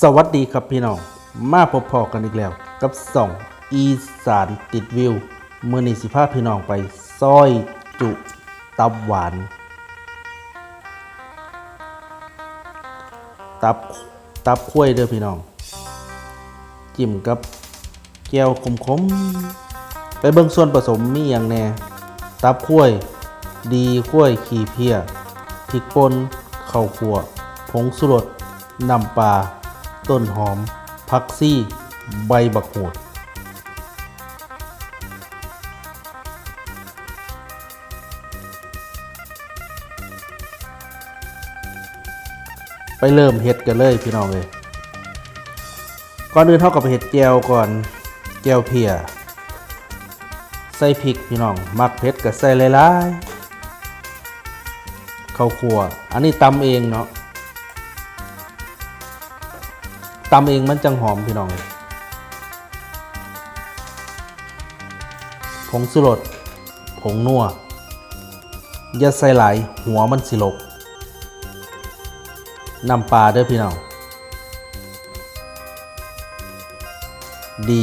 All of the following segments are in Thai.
สวัสดีครับพี่น้อง มาพบพอกันอีกแล้ว กับส่องอีสานติดวิวเมื่อนีสิพาพี่น้องไปซอยจุตับหวาน ตับตับข้วยเด้อพี่น้อง จิ้มกับแก้วขมๆ ไปเบิ่งส่วนผสมมีอย่างแน่ ตับข้วย ดีข้วยขี้เพียพริกป่นข้าวคั่วผงสุรสน้ำปลา ต้นหอมผักซี่ ใบบักโหดไปเริ่มเฮ็ดกันเลยพี่น้องเลยก่อนอื่นเท่ากับเห็ดแจวก่อนแจวเพียใส่พริกพี่น้องมักเผ็ดกับใส่หลายๆข้าวคั่วอันนี้ตำเองเนาะ ตำเองมันจังหอมพี่น้องผงสุรสผงนัวอย่าใส่หลายหัวมันสิลกน้ำปลาเด้อพี่น้องดี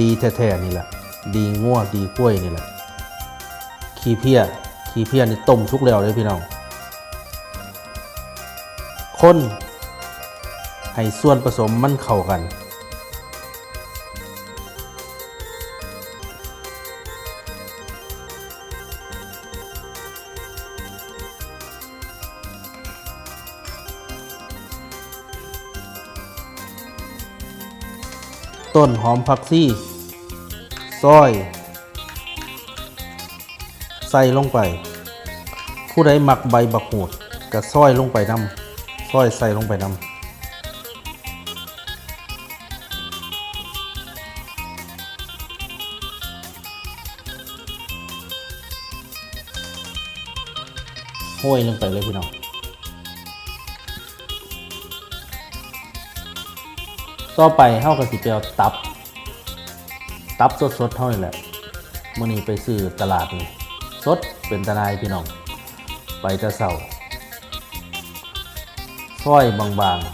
ดีแท้ๆนี่แหละ ดีง่วดีกล้วยนี่แหละ ขี้เพี้ย ขี้เพี้ยนี่ต้มชุกแล้วเลยพี่น้อง คน ให้ส่วนผสมมันเข้ากัน ต้นหอมผักซี่ซอย ใส่ลงไป ผู้ใดหมักใบบักหูดก็ซอยลงไปนำซอยใส่ลงไปนำ ห้อยลงไปเลยพี่น้องต่อไปเฮากับสิไปเอาตับ ตับสดๆเท่านี้แหละมื่อนี้ไปซื้อตลาดนี่สดเป็นตะนายพี่น้อง ไปแตะเสาซอยบางๆ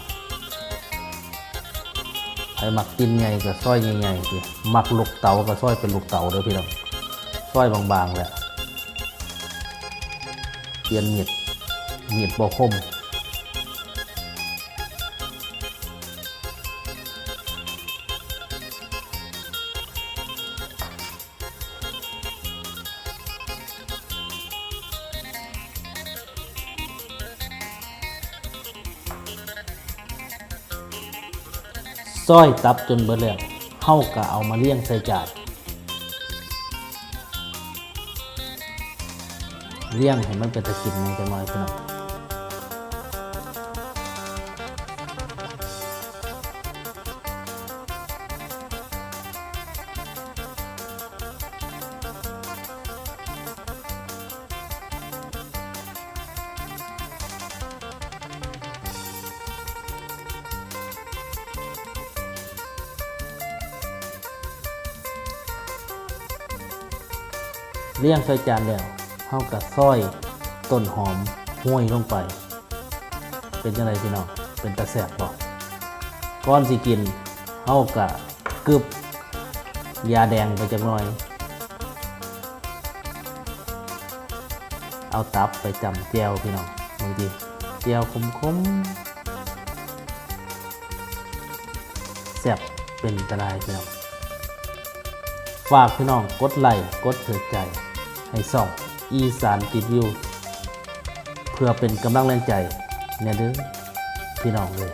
ให้มักตินไงก็ซอยใหญ่ๆสิมักลูกเต๋าก็ซอยเป็นลูกเต๋าเด้อพี่น้องซอยบางๆแหละ เปลี่ยนมีดมีดบ่คมซอยตับจนเบิดแล้วเฮาก็เอามาเลี้ยงใส่จาน เลี้ยงให้มันเป็นตะกินในจังน้อยพี่น้องเลี้ยงใส่จานแล้ว เฮาก็ซอยต้นหอมห้วยลงไป เป็นจังไดพี่น้องเป็นตะแสบบ่ก่อนสิกินเฮาก็กึบยาแดงไปจักหน่อย เอาตับไปจำแจวพี่น้องบางทีแจวคมๆแซ่บเป็นอันตะลายพี่น้องฝากพี่น้องกดไลค์กดถือใจให้ส่อง อีสานติดวิว เพื่อเป็นกำลังแรงใจเนี่ยเด้อพี่น้องเลย